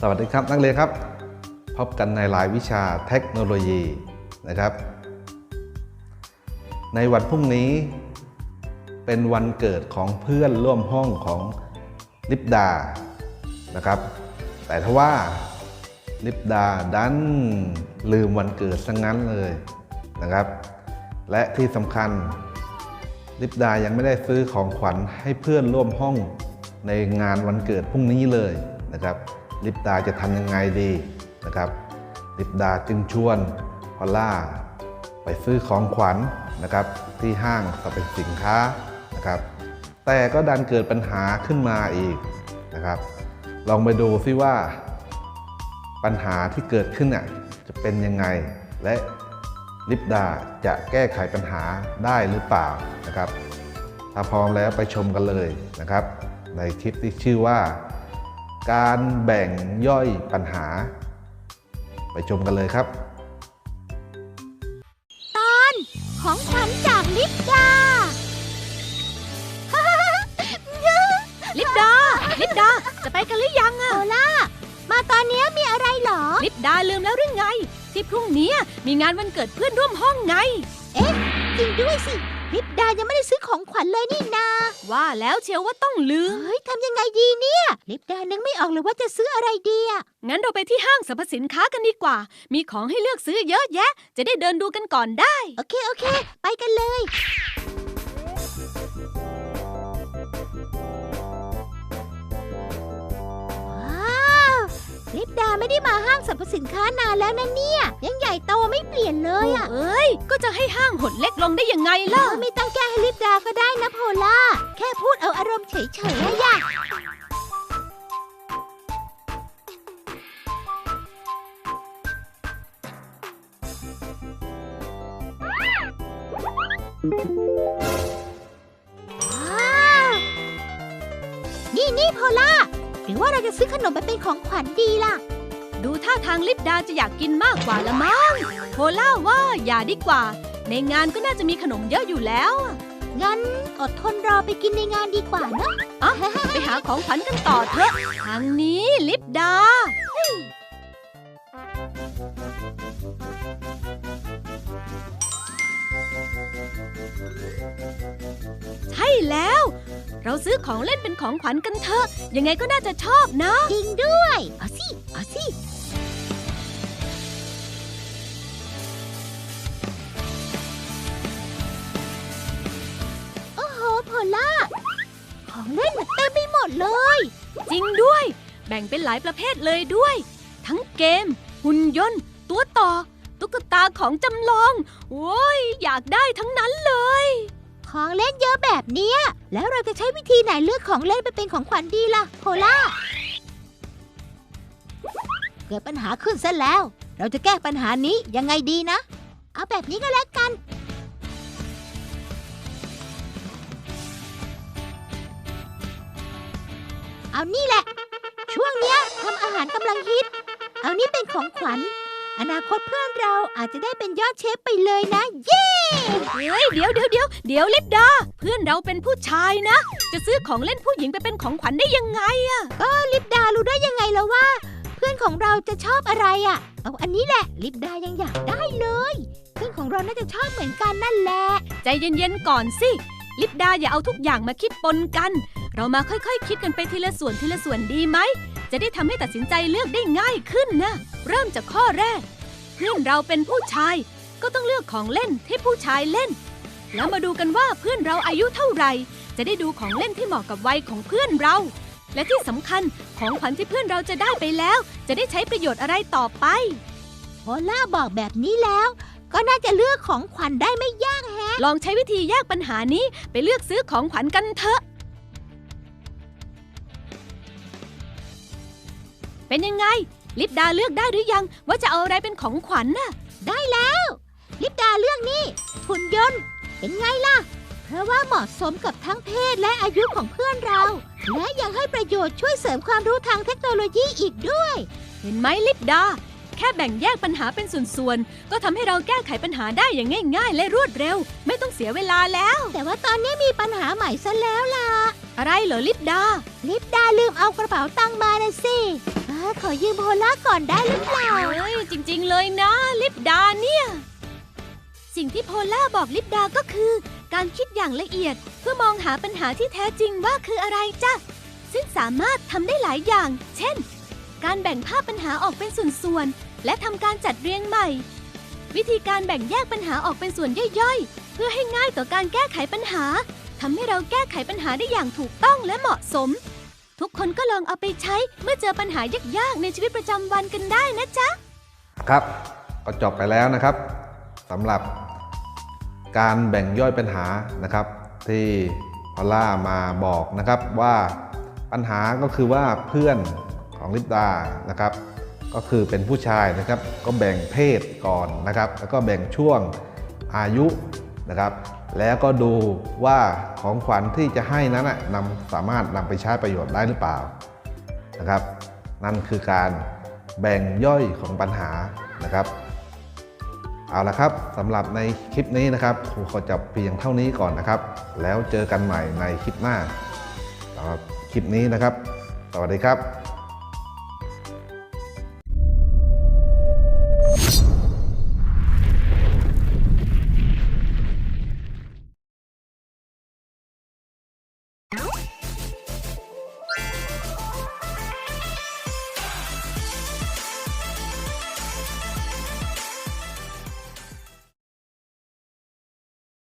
สวัสดีครับนักเรียนครับ พบกันในรายวิชาเทคโนโลยีนะครับ ในวันพรุ่งนี้เป็นวันเกิดของเพื่อนร่วมห้องของลิปดานะครับ แต่ทว่าลิปดาดันลืมวันเกิดซะงงั้นเลยนะครับ และที่สำคัญลิปดายังไม่ได้ซื้อของขวัญให้เพื่อนร่วมห้องในงานวันเกิดพรุ่งนี้เลยนะครับ ลิปดาจะทำยังไงดีนะครับ ลิปดาจึงชวนพอลล่าไปซื้อของขวัญนะครับที่ห้างสรรพสินค้านะครับ แต่ก็ดันเกิดปัญหาขึ้นมาอีกนะครับ ลองไปดูซิว่า ปัญหาที่เกิดขึ้นน่ะจะเป็นยังไงและลิปดาจะแก้ไขปัญหาได้หรือเปล่านะครับ ถ้าพร้อมแล้วไปชมกันเลยนะครับ ในคลิปที่ชื่อว่า การแบ่งย่อยปัญหา ไปชมกันเลยครับของขวัญจากลิปดา ลิปดา ลิปดา จะไปกันหรือยังอะโอล่า มาตอนนี้มีอะไรเหรอ ลิปดาลืมแล้วหรือไง ที่พรุ่งนี้มีงานวันเกิดเพื่อนร่วมห้องไงจริงด้วยสิ ลิปดายังไม่ได้ซื้อของขวัญเลยนี่นาว่าแล้วเชียวว่าต้องลืม เฮ้ยทำยังไงดีเนี่ยลิปดานึกไม่ออกเลยว่าจะซื้ออะไรดีอะงั้นเราไปที่ห้างสรรพสินค้ากันดีกว่า มีของให้เลือกซื้อเยอะแยะ จะได้เดินดูกันก่อนได้ โอเคโอเค ไปกันเลย ว้าวลิปดาไม่ได้มาห้างสรรพสินค้านานแล้วนะเนี่ย ยังใหญ่โตไม่เปลี่ยนเลยอะ เอ้ย ก็จะให้ห้างหดเล็กลงได้ยังไงล่ะ ไม่ต้องแก้ให้ลิปดาก็ได้นะโพล่า แค่พูดเอาอารมณ์เฉยๆอะย่ะว้านี่นี่โพล่า หรือว่าเราจะซื้อขนมไปเป็นของขวัญดีล่ะ ท่าทางลิปดาจะอยากกินมากกว่าละมั้งโพล่าว่าอย่าดีกว่า ในงานก็น่าจะมีขนมเยอะอยู่แล้ว งั้นอดทนรอไปกินในงานดีกว่าเนอะอะไปหาของขวัญกันต่อเถอะ ทางนี้ลิปดาใช่แล้ว เราซื้อของเล่นเป็นของขวัญกันเถอะ ยังไงก็น่าจะชอบนะ จริงด้วย เอาสิ เอาสิ อ้โหโพล่า ของเล่นมันเต็มไปหมดเลย จริงด้วย แบ่งเป็นหลายประเภทเลยด้วย ทั้งเกม หุ่นยนต์ ตัวต่อ ตุ๊กตาของจำลองโว้ย อยากได้ทั้งนั้นเลย ของเล่นเยอะแบบเนี้ย แล้วเราจะใช้วิธีไหนเลือกของเล่นไปเป็นของขวัญดีล่ะโพล่า เกิดปัญหาขึ้นซะแล้ว เราจะแก้ปัญหานี้ยังไงดีนะ เอาแบบนี้ก็แล้วกัน เอานี่แหละ ช่วงเนี้ยทำอาหารกำลังฮิต เอานี่เป็นของขวัญ อนาคตเพื่อนเราอาจจะได้เป็นยอดเชฟไปเลยนะ เย้เฮ้ยเดี๋ยวเดี๋ยวเดี๋ยวเดี๋ยวลิปดา เพื่อนเราเป็นผู้ชายนะ จะซื้อของเล่นผู้หญิงไปเป็นของขวัญได้ยังไงอะก็ลิปดารู้ได้ยังไงแล้วว่า เพื่อนของเราจะชอบอะไรอะ่ะเอาอันนี้แหละ ลิปดายังอยากได้เลย เพื่อนของเราน่าจะชอบเหมือนกันนั่นแหละ ใจเย็นๆก่อนสิ ลิปดาอย่าเอาทุกอย่างมาคิดปนกัน เรามาค่อยๆคิดกันไปทีละส่วนทีละส่วนดีไหม จะได้ทำให้ตัดสินใจเลือกได้ง่ายขึ้นนะ เริ่มจากข้อแรก เพื่อนเราเป็นผู้ชาย ก็ต้องเลือกของเล่นที่ผู้ชายเล่น แล้วมาดูกันว่าเพื่อนเราอายุเท่าไหร่ จะได้ดูของเล่นที่เหมาะกับวัยของเพื่อนเรา และที่สำคัญของขวัญที่เพื่อนเราจะได้ไปแล้ว จะได้ใช้ประโยชน์อะไรต่อไปโพล่าบอกแบบนี้แล้ว ก็น่าจะเลือกของขวัญได้ไม่ยากแฮะ ลองใช้วิธีแยกปัญหานี้ไปเลือกซื้อของขวัญกันเถอะ เป็นยังไง ลิปดาเลือกได้หรือยัง ว่าจะเอาอะไรเป็นของขวัญน่ะ ได้แล้ว ลิปดาเลือกนี่หุ่นยนต์ เป็นไงล่ะ เพราะว่าเหมาะสมกับทั้งเพศและอายุของเพื่อนเรา และยังให้ประโยชน์ช่วยเสริมความรู้ทางเทคโนโลยีอีกด้วย เห็นไหมลิปดา แค่แบ่งแยกปัญหาเป็นส่วนๆ ก็ทำให้เราแก้ไขปัญหาได้อย่างง่าย ๆ และรวดเร็ว ไม่ต้องเสียเวลาแล้ว แต่ว่าตอนนี้มีปัญหาใหม่ซะแล้วล่ะ อะไรเหรอลิปดา ลิปดาลืมเอากระเป๋าตังค์มานะสิเอ้าขอยืมโพล่าก่อนได้หรือเปล่า เฮ้ยจริงๆเลยนะ ลิปดาเนี่ย สิ่งที่โพล่าบอกลิปดาก็คือ การคิดอย่างละเอียดเพื่อมองหาปัญหาที่แท้จริงว่าคืออะไรจ้ะ ซึ่งสามารถทำได้หลายอย่าง เช่น การแบ่งภาพปัญหาออกเป็นส่วนๆ และทำการจัดเรียงใหม่ วิธีการแบ่งแยกปัญหาออกเป็นส่วนย่อยๆ เพื่อให้ง่ายต่อการแก้ไขปัญหาทำให้เราแก้ไขปัญหาได้อย่างถูกต้องและเหมาะสม ทุกคนก็ลองเอาไปใช้เมื่อเจอปัญหายากๆ ในชีวิตประจำวันกันได้นะจ๊ะ ครับ ก็จบไปแล้วนะครับสำหรับการแบ่งย่อยปัญหานะครับ ที่พอล่ามาบอกนะครับว่าปัญหาก็คือว่าเพื่อนของลิปดานะครับ ก็คือเป็นผู้ชายนะครับ ก็แบ่งเพศก่อนนะครับ แล้วก็แบ่งช่วงอายุ นะครับ แล้วก็ดูว่าของขวัญที่จะให้นั้นนะนำสามารถนำไปใช้ประโยชน์ได้หรือเปล่านะครับ นั่นคือการแบ่งย่อยของปัญหานะครับเอาละครับสำหรับในคลิปนี้นะครับครูขอจบเพียงเท่านี้ก่อนนะครับ แล้วเจอกันใหม่ในคลิปหน้าสำหรับคลิปนี้นะครับ สวัสดีครับ